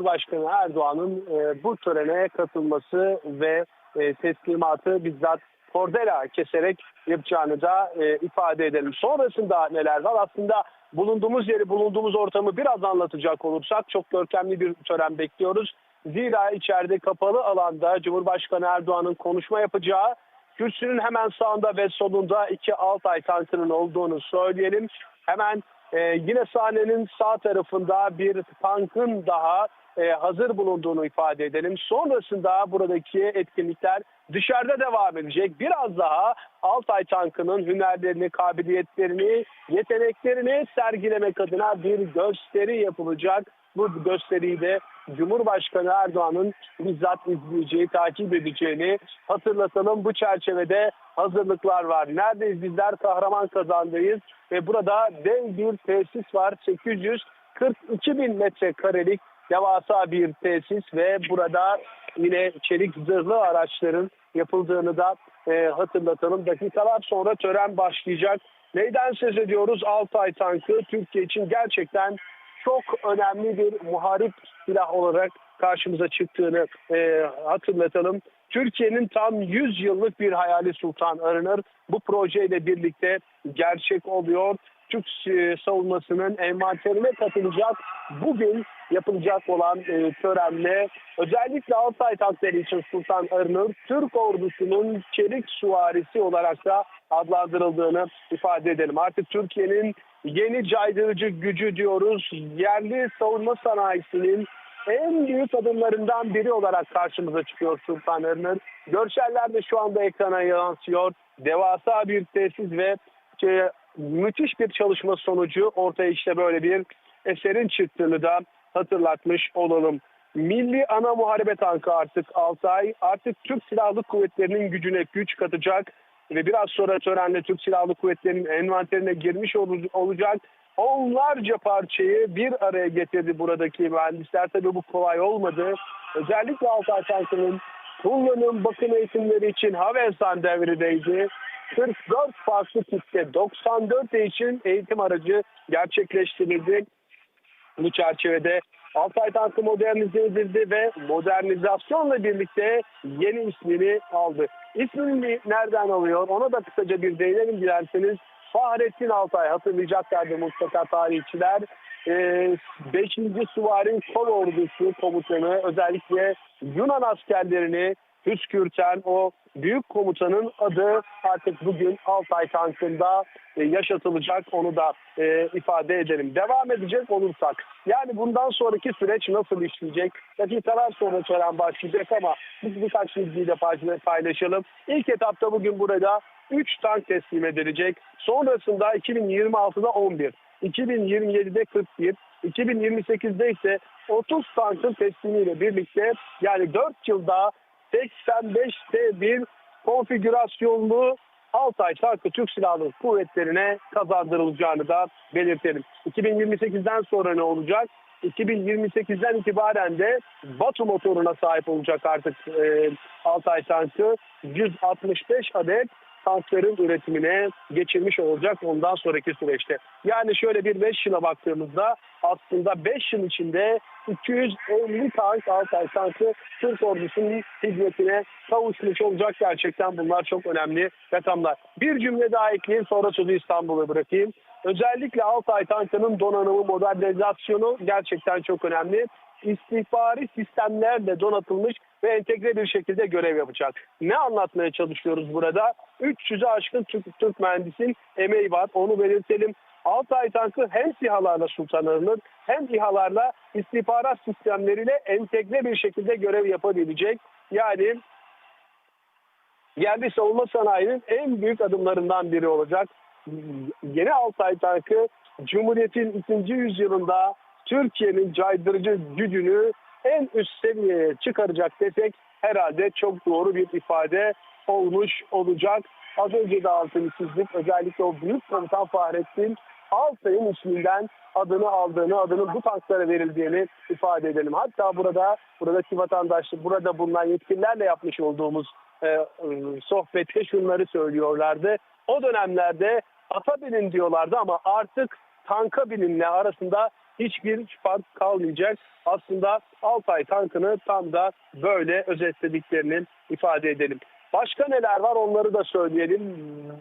Cumhurbaşkanı Erdoğan'ın e, bu törene katılması ve e, teslimatı bizzat kordela keserek yapacağını da e, ifade edelim. Sonrasında neler var? Aslında bulunduğumuz yeri, bulunduğumuz ortamı biraz anlatacak olursak çok görkemli bir tören bekliyoruz. Zira içeride kapalı alanda Cumhurbaşkanı Erdoğan'ın konuşma yapacağı kürsünün hemen sağında ve solunda iki Altay tankının olduğunu söyleyelim. Hemen e, yine sahnenin sağ tarafında bir tankın daha hazır bulunduğunu ifade edelim. Sonrasında buradaki etkinlikler dışarıda devam edecek. Biraz daha Altay tankının hünerlerini, kabiliyetlerini, yeteneklerini sergilemek adına bir gösteri yapılacak. Bu gösteriyi de Cumhurbaşkanı Erdoğan'ın bizzat izleyeceği, takip edeceğini hatırlatalım. Bu çerçevede hazırlıklar var. Neredeyiz bizler? Kahraman kazandayız ve burada dev bir tesis var. 842 bin metrekarelik devasa bir tesis ve burada yine çelik zırhlı araçların yapıldığını da e, hatırlatalım. Dakikalar sonra tören başlayacak. Neyden söz ediyoruz? Altay tankı Türkiye için gerçekten çok önemli bir muharip silah olarak karşımıza çıktığını e, hatırlatalım. Türkiye'nin tam 100 yıllık bir hayali Sultan Arınır bu projeyle birlikte gerçek oluyor. Türk e, savunmasının envanterine katılacak bugün yapılacak olan e, törenle özellikle Altay tankları için Sultan Arınır Türk ordusunun çelik suvarisi olarak da adlandırıldığını ifade edelim. Artık Türkiye'nin yeni caydırıcı gücü diyoruz. Yerli savunma sanayisinin en büyük adımlarından biri olarak karşımıza çıkıyor Sultan Arınır. Görseller de şu anda ekrana yansıyor. Devasa bir tesis ve şey, müthiş bir çalışma sonucu ortaya işte böyle bir eserin çıktığını da hatırlatmış olalım. Milli ana muharebe tankı artık Altay artık Türk Silahlı Kuvvetleri'nin gücüne güç katacak ve biraz sonra törenle Türk Silahlı Kuvvetleri'nin envanterine girmiş olacak. Onlarca parçayı bir araya getirdi buradaki mühendisler. Tabii bu kolay olmadı. Özellikle Altay tankının kullanım bakım eğitimleri için Havelsan devrideydi. 44 farklı tipte 94 için eğitim aracı gerçekleştirildi. Bu çerçevede Altay tankı modernize edildi ve modernizasyonla birlikte yeni ismini aldı. İsmini nereden alıyor ona da kısaca bir değinelim dilerseniz. Fahrettin Altay hatırlayacaklardı mutlaka tarihçiler. 5. Ee, Suvari Kol Ordusu komutanı özellikle Yunan askerlerini püskürten o büyük komutanın adı artık bugün Altay tankında e, yaşatılacak onu da e, ifade edelim. Devam edecek olursak yani bundan sonraki süreç nasıl işleyecek? Dakikalar sonra tören başlayacak ama biz birkaç bilgiyi de paylaşalım. İlk etapta bugün burada 3 tank teslim edilecek. Sonrasında 2026'da 11, 2027'de 41, 2028'de ise 30 tankın teslimiyle birlikte yani 4 yılda 85'te bir konfigürasyonlu Altay tankı Türk Silahlı Kuvvetleri'ne kazandırılacağını da belirtelim. 2028'den sonra ne olacak? 2028'den itibaren de Batu motoruna sahip olacak artık e, Altay tankı. 165 adet tankların üretimine geçirmiş olacak ondan sonraki süreçte. Yani şöyle bir 5 yıla baktığımızda aslında 5 yıl içinde 250 tank Altay tankı Türk ordusunun hizmetine kavuşmuş olacak. Gerçekten bunlar çok önemli rakamlar. Bir cümle daha ekleyeyim sonra sözü İstanbul'a bırakayım. Özellikle Altay tankının donanımı, modernizasyonu gerçekten çok önemli istihbari sistemlerle donatılmış ve entegre bir şekilde görev yapacak. Ne anlatmaya çalışıyoruz burada? 300'e aşkın Türk, Türk mühendisin emeği var. Onu belirtelim. Altay tankı hem sihalarla sultanlanır hem İHA'larla istihbarat sistemleriyle entegre bir şekilde görev yapabilecek. Yani yerli savunma sanayinin en büyük adımlarından biri olacak. Yeni Altay tankı Cumhuriyet'in ikinci yüzyılında Türkiye'nin caydırıcı gücünü en üst seviyeye çıkaracak desek herhalde çok doğru bir ifade olmuş olacak. Az önce de altını çizdik. Özellikle o büyük komutan Fahrettin Altay'ın isminden adını aldığını, adının bu tanklara verildiğini ifade edelim. Hatta burada buradaki vatandaşlar, burada bulunan yetkililerle yapmış olduğumuz e, e, sohbette şunları söylüyorlardı. O dönemlerde ata binin diyorlardı ama artık tanka bininle arasında hiçbir fark kalmayacak. Aslında Altay tankını tam da böyle özetlediklerini ifade edelim. Başka neler var onları da söyleyelim.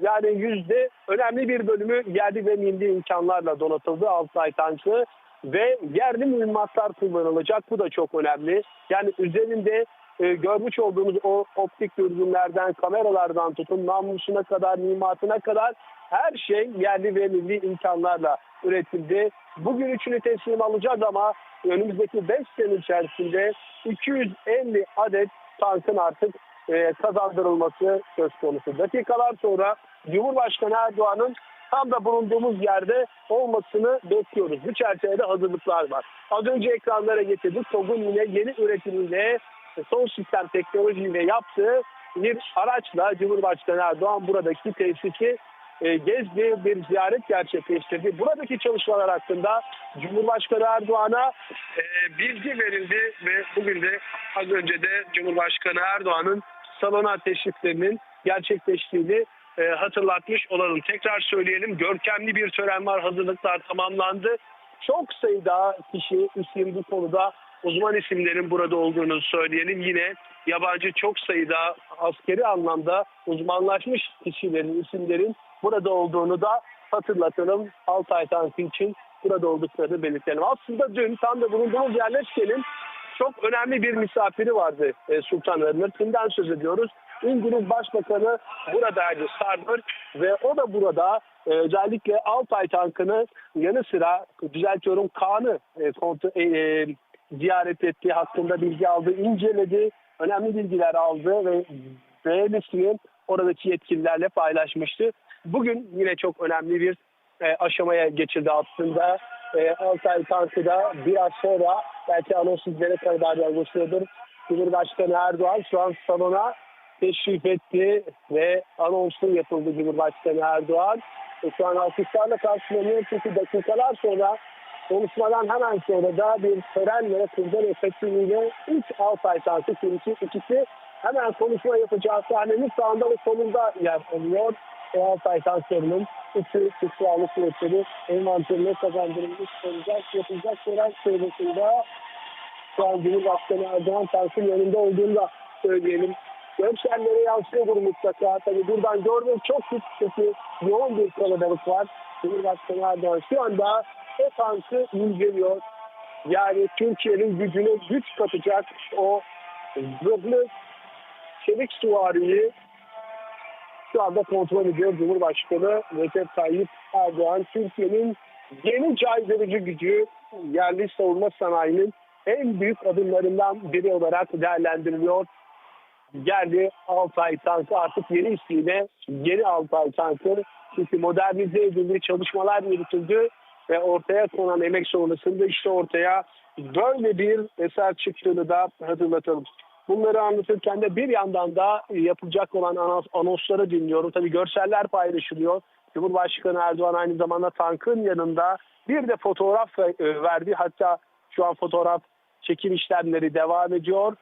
Yani yüzde önemli bir bölümü yerli ve milli imkanlarla donatıldı Altay tankı ve yerli mühimmatlar kullanılacak. Bu da çok önemli. Yani üzerinde e, görmüş olduğumuz o optik dürbünlerden, kameralardan tutun namlusuna kadar, mimatına kadar her şey yerli ve milli imkanlarla üretildi. Bugün üçünü teslim alacağız ama önümüzdeki 5 sene içerisinde 250 adet tankın artık e, kazandırılması söz konusu. Dakikalar sonra Cumhurbaşkanı Erdoğan'ın tam da bulunduğumuz yerde olmasını bekliyoruz. Bu çerçevede hazırlıklar var. Az önce ekranlara getirdik. TOG'un yine yeni üretimiyle son sistem teknolojiyle yaptığı bir araçla Cumhurbaşkanı Erdoğan buradaki tesisi gezdi, bir ziyaret gerçekleştirdi. Buradaki çalışmalar hakkında Cumhurbaşkanı Erdoğan'a e, bilgi verildi ve bugün de az önce de Cumhurbaşkanı Erdoğan'ın salona teşriflerinin gerçekleştiğini e, hatırlatmış olalım. Tekrar söyleyelim görkemli bir tören var, hazırlıklar tamamlandı. Çok sayıda kişi isim bu konuda uzman isimlerin burada olduğunu söyleyelim. Yine yabancı çok sayıda askeri anlamda uzmanlaşmış kişilerin, isimlerin burada olduğunu da hatırlatalım. Altay tankı için burada olduklarını belirtelim. Aslında dün tam da bulunduğumuz yerleşkenin çok önemli bir misafiri vardı e, Sultan Ömer. Kimden söz ediyoruz? İngiliz Başbakanı buradaydı Starmer ve o da burada e, özellikle Altay tankını yanı sıra düzeltiyorum Kaan'ı e, kontrol, e, e, ziyaret etti, hakkında bilgi aldı, inceledi, önemli bilgiler aldı ve beğenisini oradaki yetkililerle paylaşmıştı. Bugün yine çok önemli bir e, aşamaya geçildi aslında. E, Altay Tankı da biraz sonra belki anons sizlere kadar yaklaşıyordur. Cumhurbaşkanı Erdoğan şu an salona teşrif etti ve anonsu yapıldı Cumhurbaşkanı Erdoğan. E, şu an alkışlarla karşılanıyor çünkü dakikalar sonra konuşmadan hemen sonra da bir tören ve kızlar efektiniyle 3 Altay Tankı kimisi ikisi hemen konuşma yapacağı sahnenin sağında ve solunda yer alıyor. O Altay tanklarının üçü Silahlı Kuvvetleri envanterine kazandırılmış olacak. Yapılacak tören sırasında şu an Cumhurbaşkanı Erdoğan tankın yanında olduğunu da söyleyelim. Görselleri yansıyordur mutlaka. Tabii buradan görmek çok çünkü yoğun bir kalabalık var. Cumhurbaşkanı Erdoğan şu anda o tankı inceliyor. Yani Türkiye'nin gücüne güç katacak o zırhlı çelik süvariyi şu anda kontrol ediyor Cumhurbaşkanı Recep Tayyip Erdoğan. Türkiye'nin yeni caydırıcı gücü yerli savunma sanayinin en büyük adımlarından biri olarak değerlendiriliyor. Geldi Altay tankı artık yeni ismiyle yeni Altay tankı. Çünkü modernize edildi, çalışmalar yürütüldü ve ortaya konan emek sonrasında işte ortaya böyle bir eser çıktığını da hatırlatalım. Bunları anlatırken de bir yandan da yapılacak olan anonsları dinliyorum. Tabii görseller paylaşılıyor. Cumhurbaşkanı Erdoğan aynı zamanda tankın yanında bir de fotoğraf e, verdi. Hatta şu an fotoğraf çekim işlemleri devam ediyor.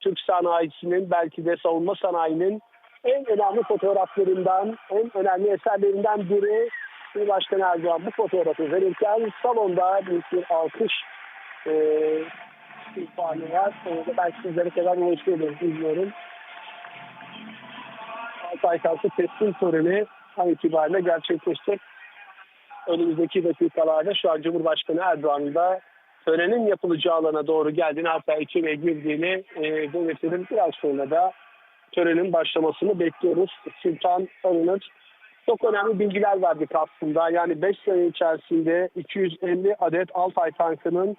Türk sanayisinin belki de savunma sanayinin en önemli fotoğraflarından, en önemli eserlerinden biri Cumhurbaşkanı Erdoğan bu fotoğrafı verirken salonda büyük bir alkış e, ihbarı var. Sonra ben sizlere kadar ulaşıyorum bilmiyorum. Altay Kalsı teslim töreni an itibariyle gerçekleşecek. Önümüzdeki dakikalarda şu an Cumhurbaşkanı Erdoğan'ın da törenin yapılacağı alana doğru geldiğini hatta içine girdiğini e, belirtelim. Biraz sonra da törenin başlamasını bekliyoruz. Sultan Arınır çok önemli bilgiler verdik aslında. Yani 5 sene içerisinde 250 adet Altay tankının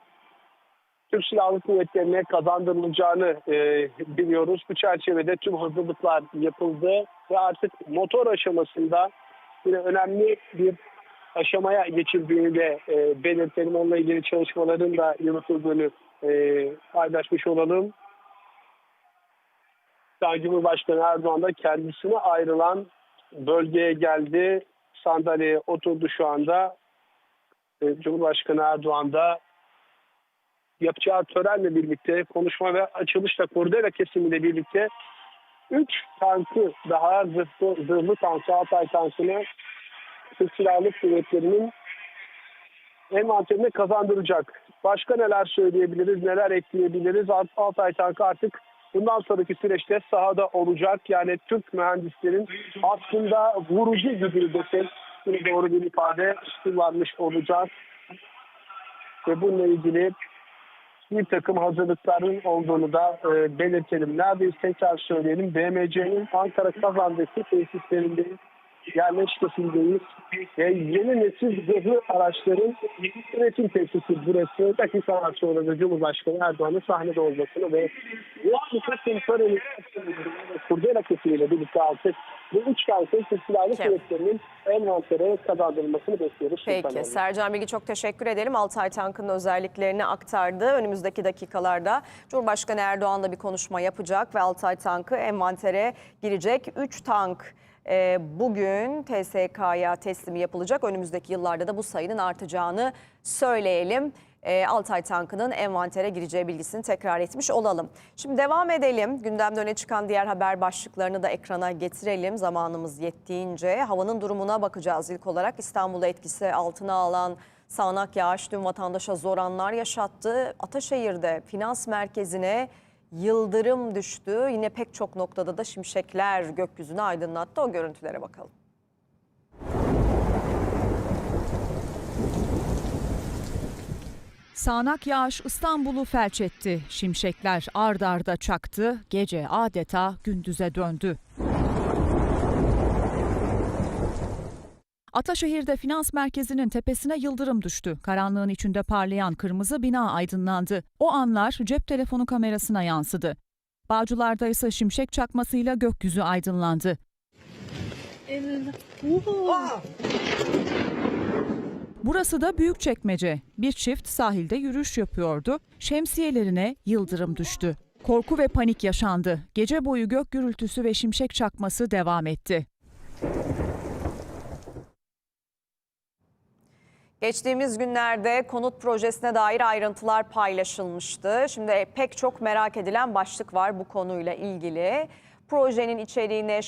Türk Silahlı Kuvvetleri'ne kazandırılacağını e, biliyoruz. Bu çerçevede tüm hazırlıklar yapıldı ve artık motor aşamasında yine önemli bir aşamaya geçildiğini de e, belirtelim. Onunla ilgili çalışmaların da yürütüldüğünü e, paylaşmış olalım. Sayın Cumhurbaşkanı Erdoğan da kendisine ayrılan bölgeye geldi. Sandalyeye oturdu şu anda. E, Cumhurbaşkanı Erdoğan da yapacağı törenle birlikte konuşma ve açılışla kordela kesimiyle birlikte 3 tankı daha zırhlı, zırhlı tankı Altay tankını Türk Silahlı Kuvvetleri'nin envanterine kazandıracak. Başka neler söyleyebiliriz, neler ekleyebiliriz? Alt- Altay tankı artık bundan sonraki süreçte sahada olacak. Yani Türk mühendislerin aslında vurucu güdülü desek doğru bir ifade kullanmış olacağız. Ve bununla ilgili bir takım hazırlıkların olduğunu da e, belirtelim. Neredeyiz tekrar söyleyelim. BMC'nin Ankara Kazandaki tesislerinde yerleşkesindeyiz. Ve yeni nesil zırhlı araçların üretim tesisi burası. Dakikalar sonra da Cumhurbaşkanı Erdoğan'ın sahnede olmasını ve Yetki Kısım Töreni Kurdela kesimiyle birlikte artık bu üç tankın Silahlı Peki. Kuvvetleri'nin envantere kazandırılmasını bekliyoruz. Peki. Sercan Bilgi çok teşekkür edelim. Altay Tankı'nın özelliklerini aktardı. Önümüzdeki dakikalarda Cumhurbaşkanı Erdoğan da bir konuşma yapacak ve Altay Tankı envantere girecek. 3 tank e, bugün TSK'ya teslimi yapılacak. Önümüzdeki yıllarda da bu sayının artacağını söyleyelim. E, Altay Tankı'nın envantere gireceği bilgisini tekrar etmiş olalım. Şimdi devam edelim. Gündemde öne çıkan diğer haber başlıklarını da ekrana getirelim. Zamanımız yettiğince havanın durumuna bakacağız. İlk olarak İstanbul'da etkisi altına alan sağanak yağış dün vatandaşa zor anlar yaşattı. Ataşehir'de finans merkezine yıldırım düştü. Yine pek çok noktada da şimşekler gökyüzünü aydınlattı. O görüntülere bakalım. Sağanak yağış İstanbul'u felç etti. Şimşekler ard arda çaktı. Gece adeta gündüze döndü. Ataşehir'de finans merkezinin tepesine yıldırım düştü. Karanlığın içinde parlayan kırmızı bina aydınlandı. O anlar cep telefonu kamerasına yansıdı. Bağcılar'da ise şimşek çakmasıyla gökyüzü aydınlandı. Burası da Büyükçekmece. Bir çift sahilde yürüyüş yapıyordu. Şemsiyelerine yıldırım düştü. Korku ve panik yaşandı. Gece boyu gök gürültüsü ve şimşek çakması devam etti. Geçtiğimiz günlerde konut projesine dair ayrıntılar paylaşılmıştı. Şimdi pek çok merak edilen başlık var bu konuyla ilgili. Projenin içeriğine